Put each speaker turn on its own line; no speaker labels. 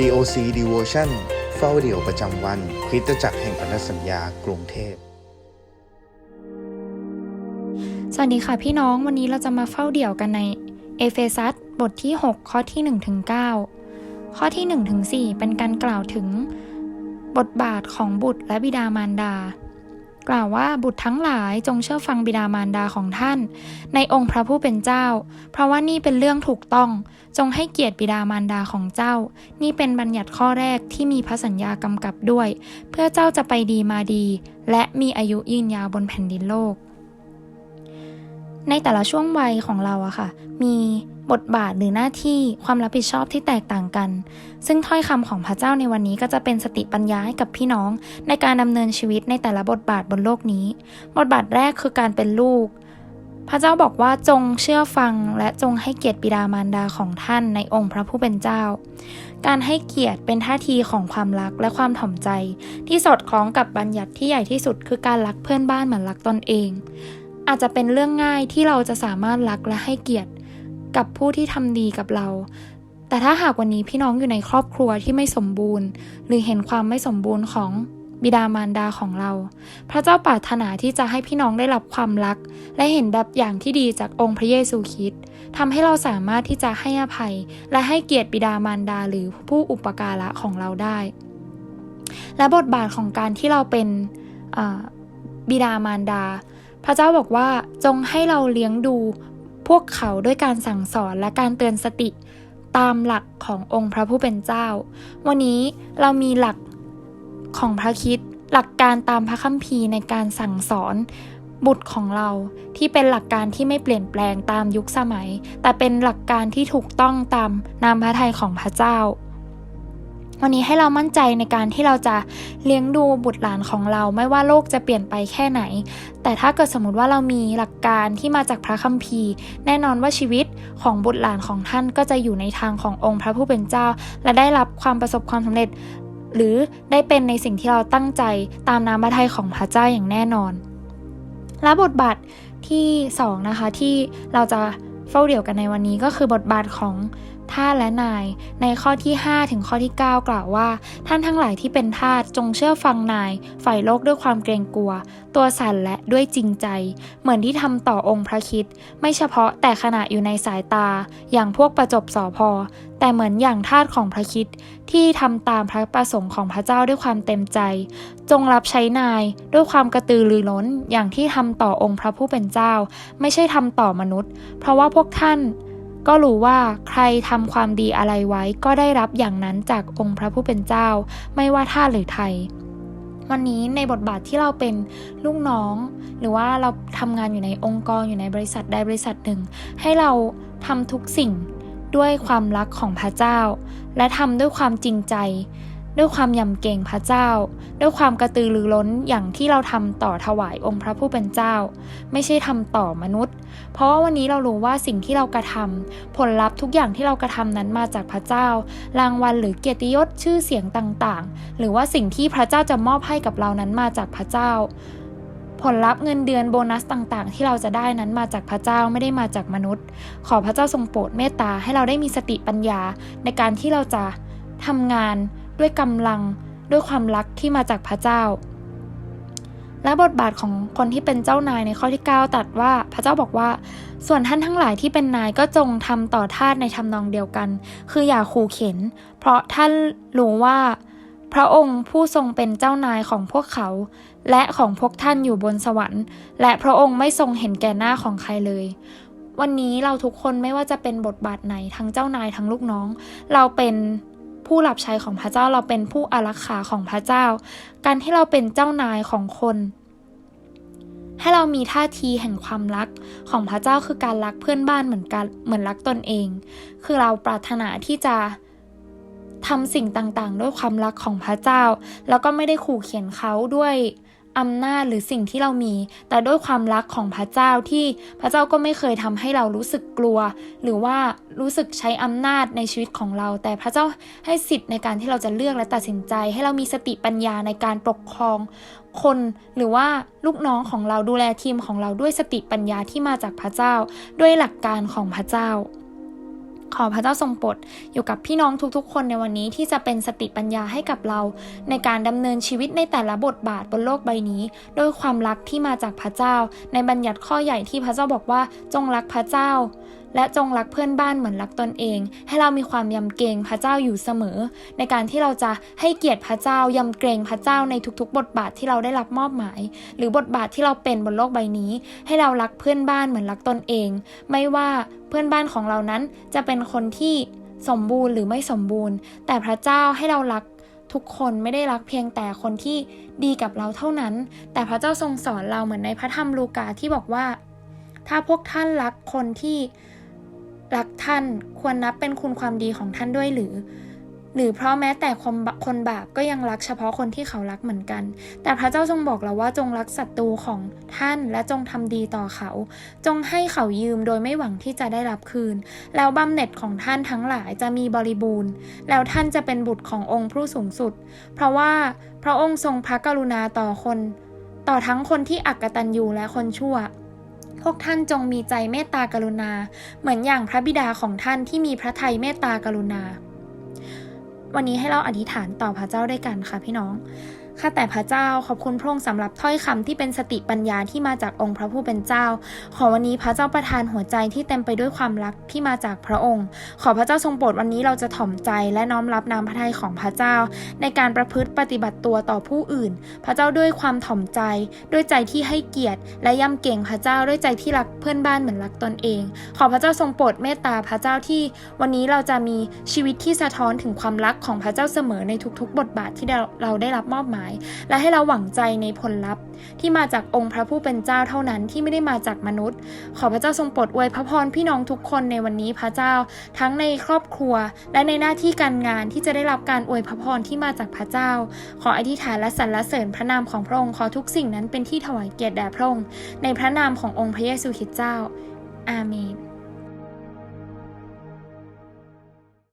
COC Devotion เฝ้าเดี่ยวประจำวัน คริสตจักรแห่งพันธสัญญากรุงเทพ
สวัสดีค่ะพี่น้องวันนี้เราจะมาเฝ้าเดี่ยวกันในเอเฟซัสบทที่ 6 ข้อที่1ถึง9ข้อที่1ถึง4เป็นการกล่าวถึง บทบาทของบุตรและบิดามารดา กล่าวว่าบุตรทั้งหลายจงเชื่อฟังบิดามารดาของท่าน ในองค์พระผู้เป็นเจ้า เพราะว่านี่เป็นเรื่องถูกต้อง จงให้เกียรติบิดามารดาของเจ้า นี่เป็นบัญญัติข้อแรกที่มีพระสัญญากำกับด้วย เพื่อเจ้าจะไปดีมาดี และมีอายุยืนยาวบนแผ่นดินโลก ในแต่ละช่วงวัยของเราอะค่ะ มีบทบาทหรือหน้าที่ความรับผิดชอบที่แตกต่างกัน ซึ่งถ้อยคำของพระเจ้าในวันนี้ก็จะเป็นสติปัญญาให้กับพี่น้อง ในการดำเนินชีวิตในแต่ละบทบาทบนโลกนี้ บทบาทแรกคือการเป็นลูก พระเจ้าบอกว่าจงเชื่อฟังและจงให้เกียรติบิดามารดาของท่านในองค์พระผู้เป็นเจ้า การให้เกียรติเป็นท่าทีของความรักและความถ่อมใจ ที่สอดคล้องกับบัญญัติที่ใหญ่ที่สุดคือการรักเพื่อนบ้านเหมือนรักตนเอง อาจจะเป็นเรื่องง่ายที่เราจะสามารถรักและให้เกียรติกับผู้ที่ทำดีกับเรา แต่ถ้าหากวันนี้พี่น้องอยู่ในครอบครัวที่ไม่สมบูรณ์ หรือเห็นความไม่สมบูรณ์ของบิดามารดาของเรา พระเจ้าปรารถนาที่จะให้พี่น้องได้รับความรัก และเห็นแบบอย่างที่ดีจากองค์พระเยซูคริสต์ทำให้เราสามารถที่จะให้อภัย และให้เกียรติบิดามารดาหรือผู้อุปการะของเราได้ และบทบาทของการที่เราเป็นบิดามารดา พระเจ้าบอกว่าจงให้เราเลี้ยงดูพวกเขาด้วยการสั่งสอนและการเตือนสติตามหลักขององค์พระผู้เป็นเจ้า วันนี้เรามีหลักของพระคิดหลักการตามพระคัมภีร์ในการสั่งสอนบุตรของเราที่เป็นหลักการที่ไม่เปลี่ยนแปลงตามยุคสมัย แต่เป็นหลักการที่ถูกต้องตามนามพระทัยของพระเจ้า วันนี้ให้เรามั่นใจในการที่เราจะเลี้ยงดูบุตรหลานของเรา ไม่ว่าโลกจะเปลี่ยนไปแค่ไหน แต่ถ้าเกิดสมมติว่าเรามีหลักการที่มาจากพระคัมภีร์ แน่นอนว่าชีวิตของบุตรหลานของท่านก็จะอยู่ในทางขององค์พระผู้เป็นเจ้า และได้รับความประสบความสำเร็จ หรือได้เป็นในสิ่งที่เราตั้งใจตามน้ำพระทัยของพระเจ้าอย่างแน่นอน และบทบาทที่สองนะคะที่เราจะเฝ้าเดี่ยวกันในวันนี้ก็คือบทบาทของ ทาสและนาย ในข้อที่ 5 ถึงข้อที่ 9 กล่าวว่า ท่านทั้งหลายที่เป็นทาสจงเชื่อฟังนาย ฝ่ายโลกด้วยความเกรงกลัว ตัวสั่นและด้วยจริงใจ เหมือนที่ทำต่อองค์พระคิด ไม่เฉพาะแต่ขณะอยู่ในสายตา อย่างพวกประจบสอพอ แต่เหมือนอย่างทาสของพระคิด ที่ทำตามพระประสงค์ของพระเจ้าด้วยความเต็มใจ จงรับใช้นายด้วยความกระตือรือร้น อย่างที่ทำต่อองค์พระผู้เป็นเจ้า ไม่ใช่ทำต่อมนุษย์ เพราะว่าพวกท่าน ก็รู้ว่าใครทำความดีอะไรไว้ก็ได้รับอย่างนั้นจากองค์พระผู้เป็นเจ้า ไม่ว่าท่าหรือไทย วันนี้ในบทบาทที่เราเป็นลูกน้อง หรือว่าเราทำงานอยู่ในองค์กรอยู่ในบริษัทใดบริษัทหนึ่ง ให้เราทำทุกสิ่งด้วยความรักของพระเจ้า และทำด้วยความจริงใจ ด้วยความยำเกรงพระเจ้า ด้วยความกระตือรือร้นอย่างที่เราทำต่อถวายองค์พระผู้เป็นเจ้า ไม่ใช่ทำต่อมนุษย์ เพราะว่าวันนี้เรารู้ว่าสิ่งที่เรากระทำผลลัพธ์ทุกอย่างที่เรากระทำนั้นมาจากพระเจ้า รางวัลหรือเกียรติยศชื่อเสียงต่างๆ หรือว่าสิ่งที่พระเจ้าจะมอบให้กับเรานั้นมาจากพระเจ้า ผลลัพธ์เงินเดือนโบนัสต่างๆ ที่เราจะได้นั้นมาจากพระเจ้าไม่ได้มาจากมนุษย์ ขอพระเจ้าทรงโปรดเมตตาให้เราได้มีสติปัญญาในการที่เราจะทำงาน ด้วยกำลังด้วยความรักที่มาจากพระเจ้า และบทบาทของคนที่เป็นเจ้านายในข้อที่ 9 ตัดว่าพระเจ้าบอกว่า ส่วนท่านทั้งหลายที่เป็นนายก็จงทำต่อทาสในทำนองเดียวกัน คืออย่าขู่เข็น เพราะท่านรู้ว่า พระองค์ผู้ทรงเป็นเจ้านายของพวกเขา และของพวกท่านอยู่บนสวรรค์ และพระองค์ไม่ทรงเห็นแก่หน้าของใครเลยวันนี้เราทุกคนไม่ว่าจะเป็นบทบาทไหนทั้งเจ้านายทั้งลูกน้อง เราเป็น ผู้รับใช้ของพระเจ้าเราเป็นผู้อารักขาของพระเจ้า การที่เราเป็นเจ้านายของคน ให้เรามีท่าทีแห่งความรักของพระเจ้าคือการรักเพื่อนบ้านเหมือนกันเหมือนรักตนเอง คือเราปรารถนาที่จะทำสิ่งต่างๆ ด้วยความรักของพระเจ้า แล้วก็ไม่ได้ขู่เขียนเขาด้วย อำนาจหรือสิ่งที่เรามี แต่ด้วยความรักของพระเจ้าที่พระเจ้าก็ไม่เคยทำให้เรารู้สึกกลัว หรือว่ารู้สึกใช้อำนาจในชีวิตของเรา แต่พระเจ้าให้สิทธิ์ในการที่เราจะเลือกและตัดสินใจ ให้เรามีสติปัญญาในการปกครองคนหรือว่าลูกน้องของเราดูแลทีมของเราด้วยสติปัญญาที่มาจากพระเจ้า ด้วยหลักการของพระเจ้า ขอพระเจ้าทรงโปรดอยู่กับพี่น้องทุกๆ คนในวันนี้ที่จะเป็นสติปัญญาให้กับเรา ในการดำเนินชีวิตในแต่ละบทบาทบนโลกใบนี้ ด้วยความรักที่มาจากพระเจ้า ในบัญญัติข้อใหญ่ที่พระเจ้าบอกว่าจงรักพระเจ้า และจงรักเพื่อนบ้านเหมือนรักตนเอง ให้เรามีความยำเกรงพระเจ้าอยู่เสมอ ในการที่เราจะให้เกียรติพระเจ้ายำเกรงพระเจ้าในทุกๆ บทบาทที่เราได้รับมอบหมาย หรือบทบาทที่เราเป็นบนโลกใบนี้ ให้เรารักเพื่อนบ้านเหมือนรักตนเอง ไม่ว่าเพื่อนบ้านของเรานั้นจะเป็นคนที่สมบูรณ์หรือไม่สมบูรณ์ แต่พระเจ้าให้เรารักทุกคนไม่ได้รักเพียงแต่คนที่ดีกับเราเท่านั้น แต่พระเจ้าทรงสอนเราเหมือนในพระธรรมลูกาที่บอกว่า ถ้าพวกท่านรักคนที่ รักท่านควรนับเป็นคุณความดีของท่านด้วยหรือ หรือเพราะแม้แต่คนบคนบาปก็ยังรักเฉพาะคนที่เขารักเหมือนกัน แต่พระเจ้าทรงบอกเราว่าจงรักศัตรูของท่านและจงทำดีต่อเขา จงให้เขายืมโดยไม่หวังที่จะได้รับคืน แล้วบำเหน็จของท่านทั้งหลายจะมีบริบูรณ์ แล้วท่านจะเป็นบุตรขององค์ผู้สูงสุด เพราะว่าพระองค์ทรงพระกรุณาต่อคน ต่อทั้งคนที่อักตันยูและคนชั่ว พวกท่านจงมีใจเมตตากรุณา เหมือนอย่างพระบิดาของท่านที่มีพระทัยเมตตากรุณา วันนี้ให้เราอธิษฐานต่อพระเจ้าด้วยกันค่ะพี่น้อง ข้าแต่พระเจ้าขอบคุณพระองค์สำหรับถ้อยคำที่เป็นสติปัญญาที่มาจากองค์พระผู้เป็นเจ้า ขอวันนี้พระเจ้าประทานหัวใจที่เต็มไปด้วยความรักที่มาจากพระองค์ ขอพระเจ้าทรงโปรดวันนี้เราจะถ่อมใจและน้อมรับน้ำพระทัยของพระเจ้า ในการประพฤติปฏิบัติตัวต่อผู้อื่น พระเจ้าด้วยความถ่อมใจ ด้วยใจที่ให้เกียรติ และย่ำเก่งพระเจ้าด้วยใจที่รักเพื่อนบ้านเหมือนรักตนเอง ขอพระเจ้าทรงโปรดเมตตาพระเจ้าที่ วันนี้เราจะมีชีวิตที่สะท้อนถึงความรักของพระเจ้าเสมอในทุกๆ บทบาทที่เราได้รับมอบหมายและให้เราหวังใจในผลลัพธ์ ที่มาจากองค์พระผู้เป็นเจ้าเท่านั้นที่ไม่ได้มาจากมนุษย์ ขอพระเจ้าทรงโปรดอวยพระพรพี่น้องทุกคนในวันนี้พระเจ้า ทั้งในครอบครัว และในหน้าที่การงานที่จะได้รับการอวยพระพรที่มาจากพระเจ้า ขออธิษฐานและสรรเสริญพระนามของพระองค์ขอทุกสิ่งนั้นเป็นที่ถวายเกียรติแด่พระองค์ในพระนามขององค์พระเยซูคริสต์เจ้า อาเมน